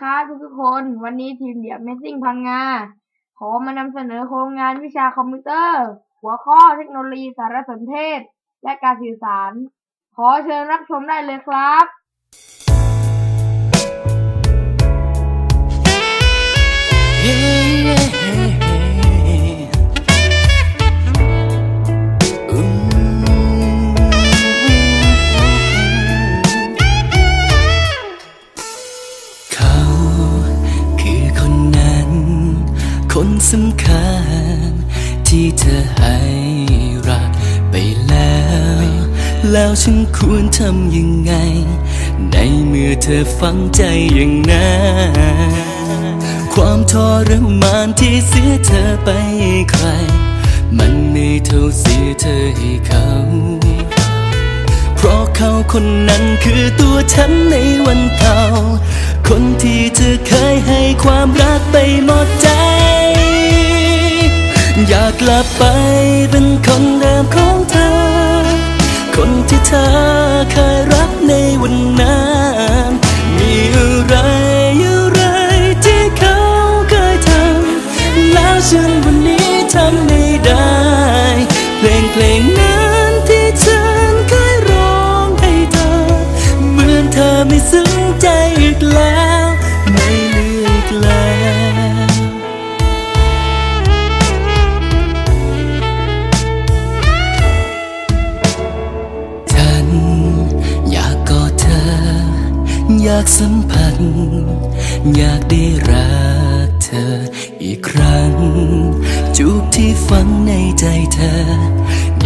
ครับทุกๆคน วันนี้ทีมเดียบเมซิ่งพังงา ขอมานำเสนอโครงงานวิชาคอมพิวเตอร์ หัวข้อเทคโนโลยีสารสนเทศ และการสื่อสาร ขอเชิญรับชมได้เลยครับ สำคัญ ที่เธอให้รักไปแล้ว แล้วฉันควรทำยังไง ในเมื่อเธอฝังใจอย่างนั้นความทรมานที่เสียเธอไปใคร มันไม่เท่าเสียเธอให้เขา เพราะเขาคนนั้นคือตัวฉันในวันเก่าคนที่เธอเคยให้ความรักไปหมดใจ กลับไปเป็นคนเดิมของเธอ คนที่เธอเคยรักในวันนั้น มีอะไรอะไรที่เขาเคยทำแล้วฉันวันนี้ทำไม่ได้ เพลงเพลงนั้นที่เธอ อยากสัมผัส อยากได้รักเธออีกครั้ง จูบที่ฝังในใจเธอ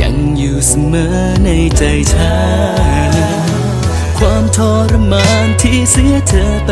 ยังอยู่เสมอในใจฉันความทรมานที่เสียเธอไป